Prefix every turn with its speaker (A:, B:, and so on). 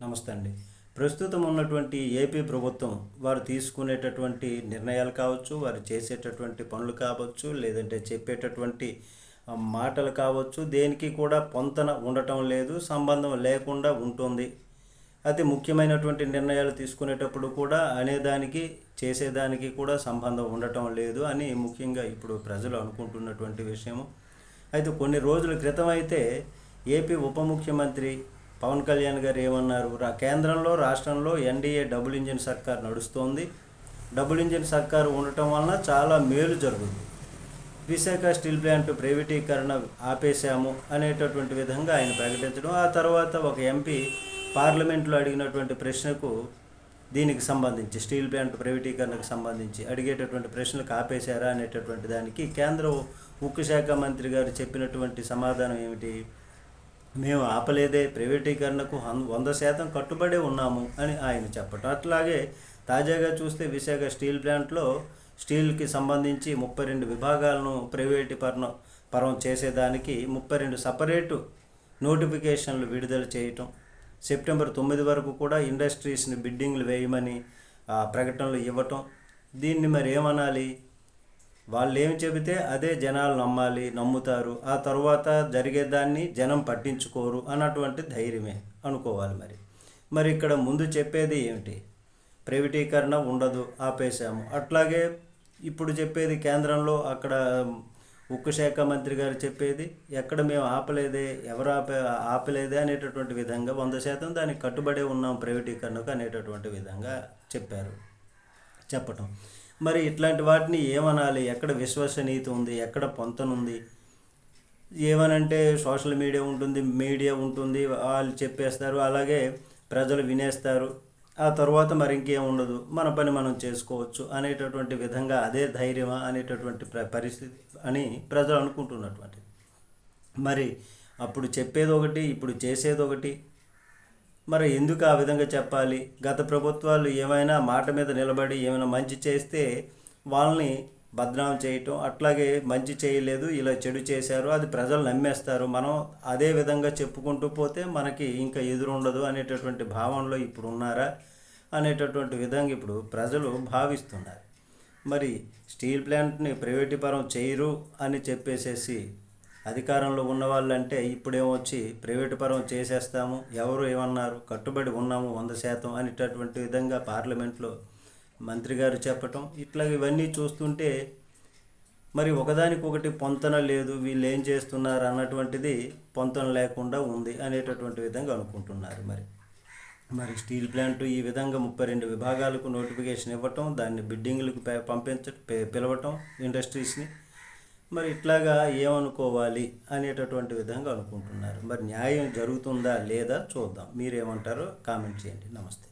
A: నమస్తే అండి. ప్రస్తుతం ఉన్నటువంటి ఏపీ ప్రభుత్వం వారు తీసుకునేటటువంటి నిర్ణయాలు కావచ్చు వారు చేసేటటువంటి పనులు కావచ్చు లేదంటే చెప్పేటటువంటి మాటలు కావచ్చు దేనికి కూడా పొంతన ఉండటం లేదు సంబంధం లేకుండా ఉంటుంది. అతి ముఖ్యమైనటువంటి నిర్ణయాలు తీసుకునేటప్పుడు కూడా అనేదానికి చేసేదానికి కూడా సంబంధం ఉండటం లేదు అని ముఖ్యంగా ఇప్పుడు ప్రజలు అనుకుంటున్నటువంటి విషయము. అయితే కొన్ని రోజుల క్రితం అయితే ఏపీ ఉప ముఖ్యమంత్రి పవన్ కళ్యాణ్ గారు ఏమన్నారు? రా కేంద్రంలో రాష్ట్రంలో ఎన్డీఏ డబుల్ ఇంజిన్ సర్కార్ నడుస్తోంది. డబుల్ ఇంజిన్ సర్కార్ ఉండటం వలన చాలా మేలు జరుగుతుంది. విశాఖ స్టీల్ ప్లాంట్ ప్రైవేటీకరణ ఆపేశాము అనేటటువంటి విధంగా ఆయన ప్రకటించడం. ఆ తర్వాత ఒక ఎంపీ పార్లమెంట్లో అడిగినటువంటి ప్రశ్నకు దీనికి సంబంధించి స్టీల్ ప్లాంట్ ప్రైవేటీకరణకు సంబంధించి అడిగేటటువంటి ప్రశ్నలకు ఆపేశారా అనేటటువంటి దానికి కేంద్ర ఉక్కు శాఖ మంత్రి గారు చెప్పినటువంటి సమాధానం ఏమిటి? మేము ఆపలేదే ప్రైవేటీకరణకు వంద శాతం కట్టుబడే ఉన్నాము అని ఆయన చెప్పటం. అట్లాగే తాజాగా చూస్తే విశాఖ స్టీల్ ప్లాంట్లో స్టీల్కి సంబంధించి ముప్పై రెండు విభాగాలను ప్రైవేటీకరణ పరం చేసేదానికి ముప్పై రెండు సపరేటు నోటిఫికేషన్లు విడుదల చేయటం. సెప్టెంబర్ తొమ్మిది వరకు కూడా ఇండస్ట్రీస్ని బిడ్డింగ్లు వేయమని ప్రకటనలు ఇవ్వటం. దీన్ని మరి ఏమనాలి? వాళ్ళు ఏమి చెబితే అదే జనాలు నమ్మాలి నమ్ముతారు. ఆ తర్వాత జరిగేదాన్ని జనం పట్టించుకోరు అన్నటువంటి ధైర్యమే అనుకోవాలి మరి. మరి ఇక్కడ ముందు చెప్పేది ఏమిటి? ప్రైవేటీకరణ ఉండదు ఆపేశాము. అట్లాగే ఇప్పుడు చెప్పేది కేంద్రంలో అక్కడ ఉక్కు శాఖ మంత్రి గారు చెప్పేది ఎక్కడ మేము ఆపలేదే ఎవరు ఆపే ఆపలేదే అనేటటువంటి విధంగా వంద శాతం దానికి కట్టుబడే ఉన్నాం ప్రైవేటీకరణకు అనేటటువంటి విధంగా చెప్పారు చెప్పటం. మరి ఇట్లాంటి వాటిని ఏమనాలి? ఎక్కడ విశ్వసనీయత ఉంది? ఎక్కడ పొంతనుంది? ఏమనంటే సోషల్ మీడియా ఉంటుంది మీడియా ఉంటుంది వాళ్ళు చెప్పేస్తారు అలాగే ప్రజలు వినేస్తారు. ఆ తర్వాత మరి ఇంకేం ఉండదు. మన పని మనం చేసుకోవచ్చు అనేటటువంటి విధంగా అదే ధైర్యమా అనేటటువంటి ప్ర- పరిస్థితి అని ప్రజలు అనుకుంటున్నటువంటిది. మరి అప్పుడు చెప్పేది ఒకటి ఇప్పుడు చేసేది ఒకటి మరి ఎందుకు ఆ విధంగా చెప్పాలి? గత ప్రభుత్వాలు ఏమైనా మాట మీద నిలబడి ఏమైనా మంచి చేస్తే వాళ్ళని బద్నాం చేయటం అట్లాగే మంచి చేయలేదు ఇలా చెడు చేశారు అది ప్రజలు నమ్మేస్తారు. మనం అదే విధంగా చెప్పుకుంటూ పోతే మనకి ఇంకా ఎదురుండదు అనేటటువంటి భావనలో ఇప్పుడు ఉన్నారా? అనేటటువంటి విధంగా ఇప్పుడు ప్రజలు భావిస్తున్నారు. మరి స్టీల్ ప్లాంట్ని ప్రైవేటీపరం చేయరు అని చెప్పేసేసి అధికారంలో ఉన్న వాళ్ళంటే ఇప్పుడేమొచ్చి ప్రైవేటు పరం చేసేస్తాము ఎవరు ఏమన్నారు కట్టుబడి ఉన్నాము వంద శాతం అనేటటువంటి విధంగా పార్లమెంట్లో మంత్రి గారు చెప్పటం ఇట్లా ఇవన్నీ చూస్తుంటే మరి ఒకదానికొకటి పొంతన లేదు వీళ్ళు ఏం చేస్తున్నారు అన్నటువంటిది పొంతన లేకుండా ఉంది అనేటటువంటి విధంగా అనుకుంటున్నారు మరి. మరి స్టీల్ ప్లాంట్ ఈ విధంగా ముప్పై రెండు విభాగాలకు నోటిఫికేషన్ ఇవ్వటం దాన్ని బిడ్డింగ్లకు పంపించ పిలవటం ఇండస్ట్రీస్ని మరి ఇట్లాగా ఏమనుకోవాలి అనేటటువంటి విధంగా అనుకుంటున్నారు. మరి న్యాయం జరుగుతుందా లేదా చూద్దాం. మీరేమంటారో కామెంట్ చేయండి. నమస్తే.